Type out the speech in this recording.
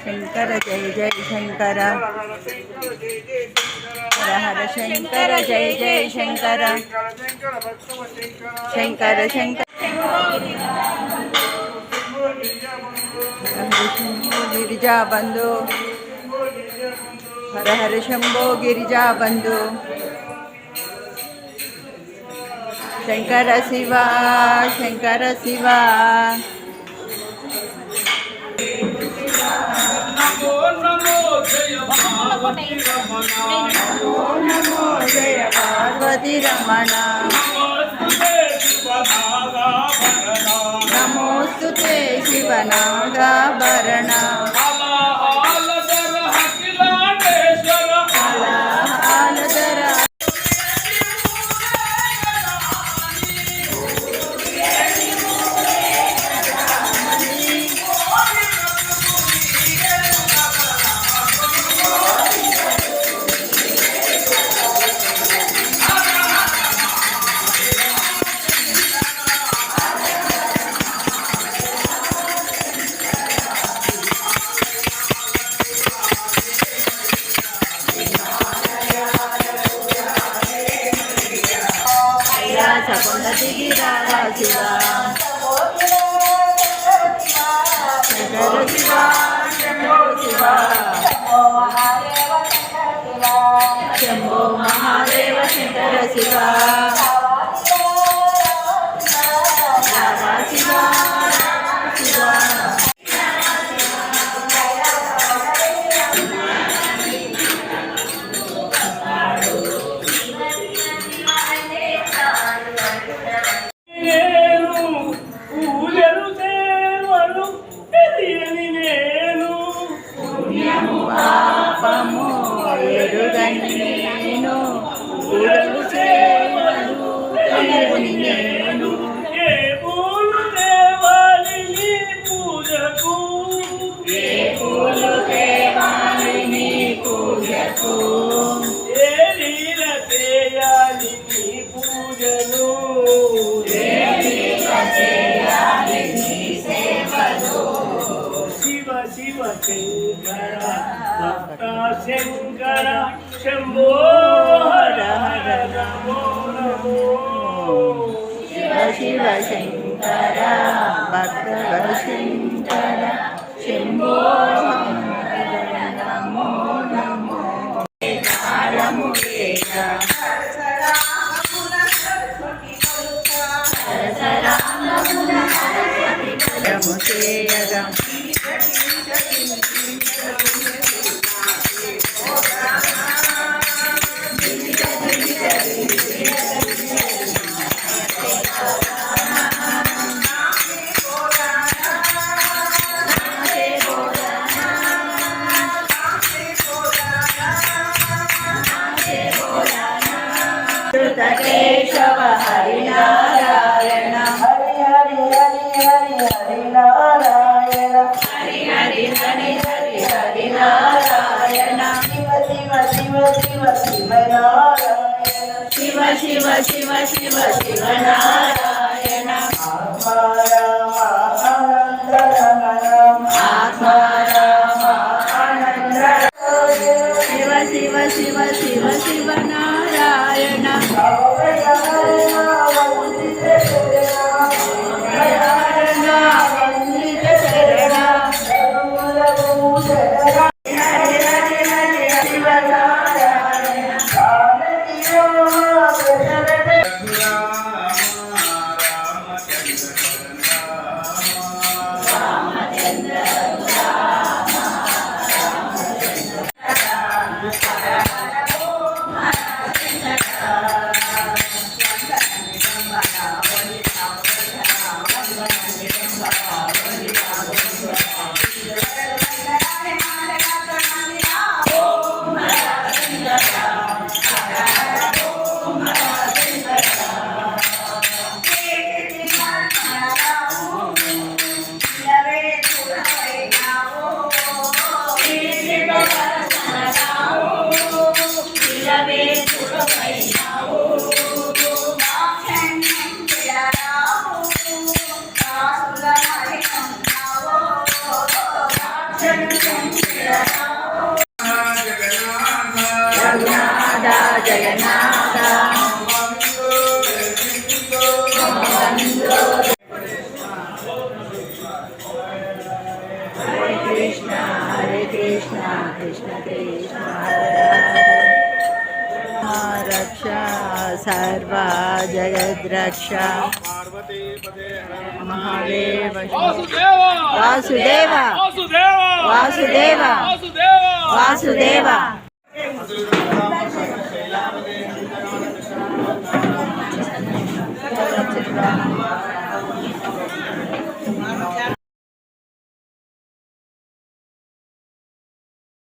శంకర జయ జయ శంకర హర హర శంకర జయ జయ శంకర శంకర శంకర హర శంభో గిరిజా బంధు హర హర శంభో గిరిజా బంధు శంకర శివ శంకర నమో జయ పార్వతి రమణ నమోస్తు శివనా శివ శంకర శివ శంభో శివ శంభో మహాదేవ శంకర శివ శివ నేను పూజలు చేయను తెలియని నేను ఏ పూలు దేవాలి నీ పూజకు పూలు దేవాలి నీ ఏ చేయాలి నీ శివ శివ శంకర భక్త శంకర శంకర భక్త శంకర శంభో నమో నమో కాలము వేగ చేయగా కేశవ హరినారాయణ. హరి హరి హరి హరి హరి నారాయణ హరి హరి హరి హరి హరినారాయణ. శివ శివ శివ శివ శివ నారాయణ శివ శివ శివ శివ కృష్ణ కృష్ణ రక్ష సర్వ జగద్రక్ష. మహాదేవ వాసుదేవ! వాసుదేవ. వాసుదేవ! వాసుదేవ.